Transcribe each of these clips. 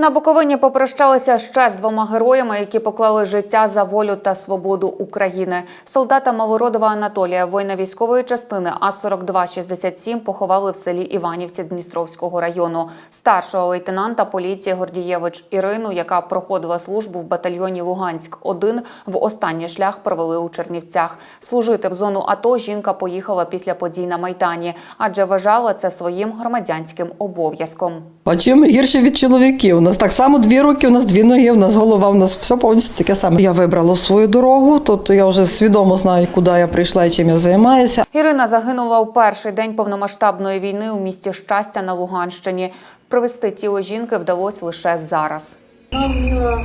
На Буковині попрощалися ще з двома героями, які поклали життя за волю та свободу України. Солдата Малородова Анатолія, воїна військової частини А-4267, поховали в селі Іванівці Дністровського району. Старшого лейтенанта поліції Гордієвич Ірину, яка проходила службу в батальйоні Луганськ-1, в останній шлях провели у Чернівцях. Служити в зону АТО жінка поїхала після подій на Майдані, адже вважала це своїм громадянським обов'язком. А чим гірше від чоловіків? У нас так само дві руки, у нас дві ноги, у нас голова, у нас все повністю таке саме. Я вибрала свою дорогу, тобто я вже свідомо знаю, куди я прийшла і чим я займаюся. Ірина загинула у перший день повномасштабної війни у місті Щастя на Луганщині. Привезти тіло жінки вдалося лише зараз. Вона вміла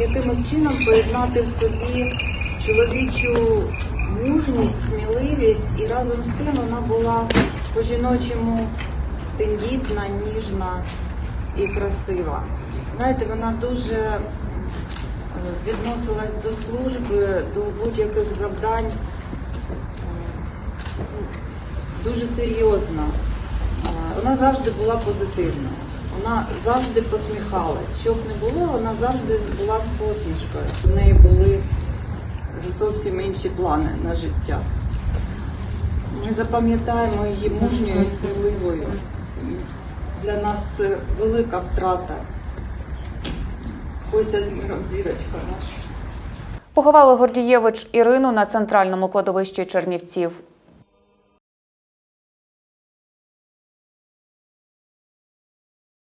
якимось чином поєднати в собі чоловічу мужність, сміливість, і разом з тим вона була по-жіночому тендітна, ніжна і красива. Знаєте, вона дуже е, відносилась до служби, до будь-яких завдань е, дуже серйозно. Е, Вона завжди була позитивна. Вона завжди посміхалась. Що б не було, вона завжди була з посмішкою. В неї були зовсім інші плани на життя. Ми запам'ятаємо її мужньою і сміливою. Для нас це велика втрата. Кося з миром зірочка. Поховали Гордієвич Ірину на центральному кладовищі Чернівців.